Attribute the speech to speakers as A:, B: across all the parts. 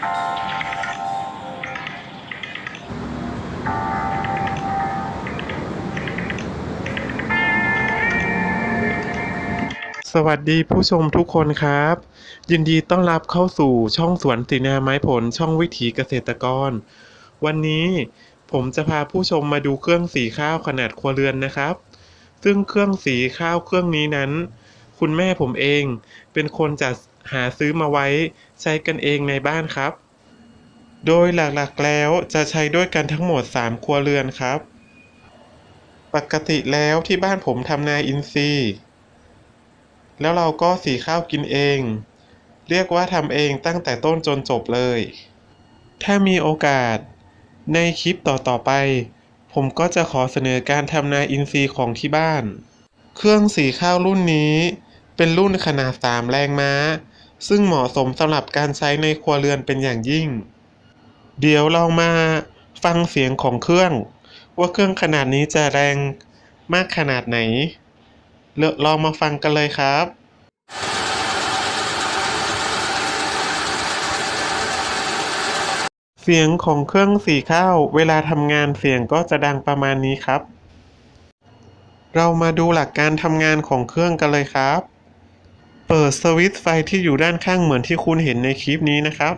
A: สวัสดีผู้ชมทุกคนครับ ยินดีต้อนรับเข้าสู่ช่องสวนตีนาไม้ผลช่องวิถีเกษตรกร วันนี้ผมจะพาผู้ชมมาดูเครื่องสีข้าวขนาดครัวเรือนนะครับ ซึ่งเครื่องสีข้าวเครื่องนี้นั้น คุณแม่ผมเองเป็นคนจัด หาซื้อมาไว้ใช้กันเองในบ้านครับ โดยหลักๆแล้วจะใช้ด้วยกันทั้งหมด 3 ครัวเรือนครับ ปกติแล้วที่บ้านผมทำนาอินทรีย์ แล้วเราก็สีข้าวกินเอง เรียกว่าทำเองตั้งแต่ต้นจนจบเลย ถ้ามีโอกาส ในคลิปต่อๆไป ผมก็จะขอเสนอการทำนาอินทรีย์ของที่บ้าน เครื่องสีข้าวรุ่นนี้เป็นรุ่นขนาด 3 แรงม้า ซึ่งเหมาะสมสำหรับการใช้ในครัวเรือนเป็นอย่างยิ่ง เดี๋ยวเรามาฟังเสียงของเครื่อง ว่าเครื่องขนาดนี้จะแรงมากขนาดไหนเลลองมาฟังกันเลยครับเสียงของเครื่องสีข้าวเวลาทำงานเสียงก็จะดังประมาณนี้ครับ เรามาดูหลักการทำงานของเครื่องกันเลยครับ เปิดสวิตช์ไฟที่อยู่ด้านข้างเหมือนที่คุณเห็นในคลิปนี้นะครับ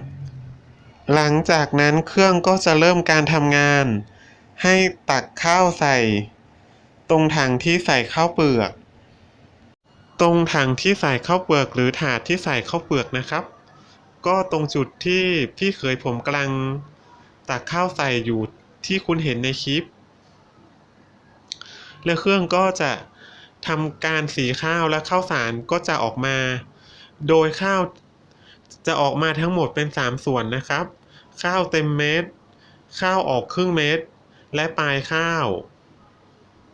A: หลังจากนั้นเครื่องก็จะเริ่มการทำงาน ให้ตักข้าวใส่ ตรงถังที่ใส่ข้าวเปลือก ตรงถังที่ใส่ข้าวเปลือกหรือถาดที่ใส่ข้าวเปลือกนะครับ ก็ตรงจุดที่พี่เขยผมกำลังตักข้าวใส่อยู่ที่คุณเห็นในคลิปแล้วเครื่องก็จะ ทำการสีข้าวและข้าวสารก็จะออกมา โดยข้าวจะออกมาทั้งหมดเป็น 3 ส่วนนะครับ ข้าวเต็มเม็ด ข้าวออกครึ่งเม็ด และปลายข้าว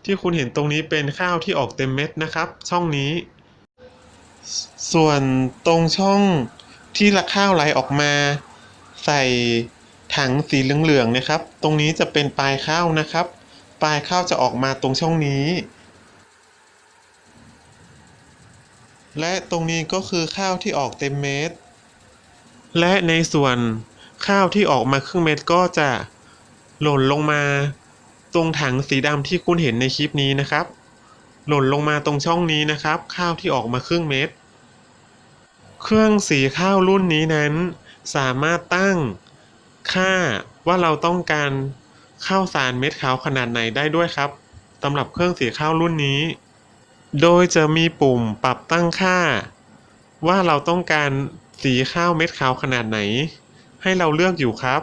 A: ที่คุณเห็นตรงนี้เป็นข้าวที่ออกเต็มเม็ดนะครับ ช่องนี้ ส่วนตรงช่องที่ละข้าวไหลออกมา ใส่ถังสีเหลืองๆนะครับ ตรงนี้จะเป็นปลายข้าวนะครับ ปลายข้าวจะออกมาตรงช่องนี้ และตรงนี้ก็คือข้าวที่ออกเต็มเม็ด และในส่วนข้าวที่ออกมาครึ่งเม็ดก็จะหล่นลงมาตรงถังสีดำที่คุณเห็นในคลิปนี้นะครับ หล่นลงมาตรงช่องนี้นะครับ ข้าวที่ออกมาครึ่งเม็ด เครื่องสีข้าวรุ่นนี้นั้น สามารถตั้งค่าว่าเราต้องการข้าวสารเม็ดขาวขนาดไหนได้ด้วยครับสำหรับเครื่องสีข้าวรุ่นนี้ โดยจะมีปุ่มปรับตั้งค่า ว่าเราต้องการสีข้าวเม็ดขาวขนาดไหน ให้เราเลือกอยู่ครับ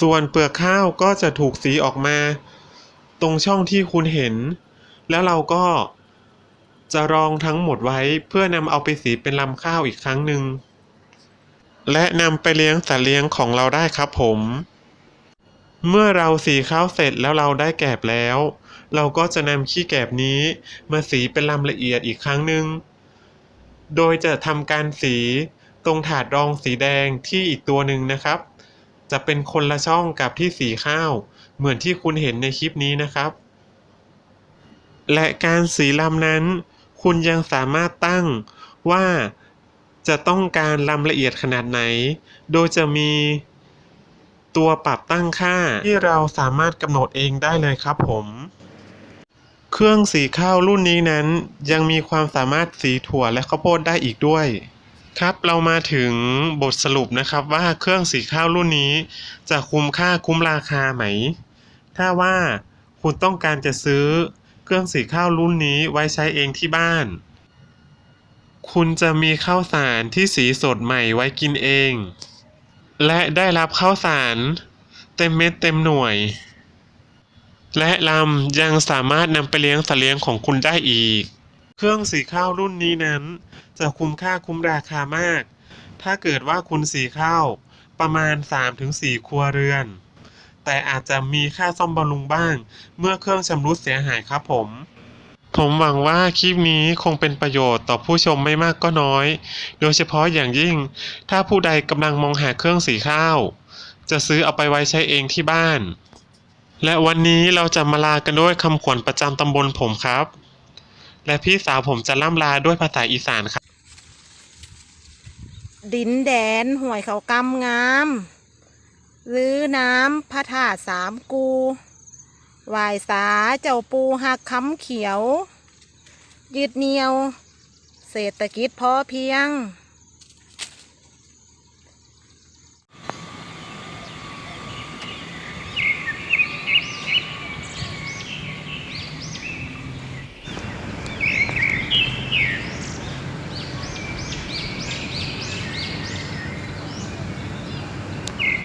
A: ส่วนเปลือกข้าวก็จะถูกสีออกมา ตรงช่องที่คุณเห็น แล้วเราก็จะรองทั้งหมดไว้เพื่อนำเอาไปสีเป็นลำข้าวอีกครั้งหนึ่ง และนำไปเลี้ยงสัตว์เลี้ยงของเราได้ครับผม เมื่อเราสีข้าวเสร็จแล้วเราได้แกบแล้ว เราก็จะนำขี้แกบนี้มาสีเป็นลำละเอียดอีกครั้งหนึ่ง โดยจะทำการสีตรงถาดรองสีแดงที่อีกตัวหนึ่งนะครับ จะเป็นคนละช่องกับที่สีข้าว เหมือนที่คุณเห็นในคลิปนี้นะครับ และการสีลำนั้น คุณยังสามารถตั้งว่าจะต้องการลำละเอียดขนาดไหน โดยจะมีตัวปรับตั้งค่าที่เราสามารถกำหนดเองได้เลยครับผม เครื่องสีข้าวรุ่นนี้นั้นยังมีความสามารถสีถั่วและข้าวโพดได้อีกด้วย ครับเรามาถึงบทสรุปนะครับว่าเครื่องสีข้าวรุ่นนี้ จะคุ้มค่าคุ้มราคาไหม ถ้าว่าคุณต้องการจะซื้อเครื่องสีข้าวรุ่นนี้ไว้ใช้เองที่บ้าน คุณจะมีข้าวสารที่สีสดใหม่ไว้กินเอง และได้รับข้าวสารเต็มเม็ดเต็มหน่วย และลำยังสามารถนำไปเลี้ยงสัตว์เลี้ยงของคุณได้อีก เครื่องสีข้าวรุ่นนี้นั้น จะคุ้มค่าคุ้มราคามาก ถ้าเกิดว่าคุณสีข้าวประมาณ 3-4 ครัวเรือน แต่อาจจะมีค่าซ่อมบำรุงบ้าง เมื่อเครื่องชำรุดเสียหายครับผม ผมหวังว่าคลิปนี้คงเป็นประโยชน์ต่อผู้ชมไม่มากก็น้อย โดยเฉพาะอย่างยิ่ง ถ้าผู้ใดกำลังมองหาเครื่องสีข้าว จะซื้อเอาไปไว้ใช้เองที่บ้าน และวันนี้เราจะมาลากันด้วยคำขวัญประจำตำบลผมครับ และพี่สาวผมจะล่ำลาด้วยภาษาอีสานครับ
B: ดินแดนห่วยเขากำงาม หรือน้ำพระธาตุสามกูวายสาเจ้าปูหักคำเขียวยึดเหนียว เศรษฐกิจพอเพียง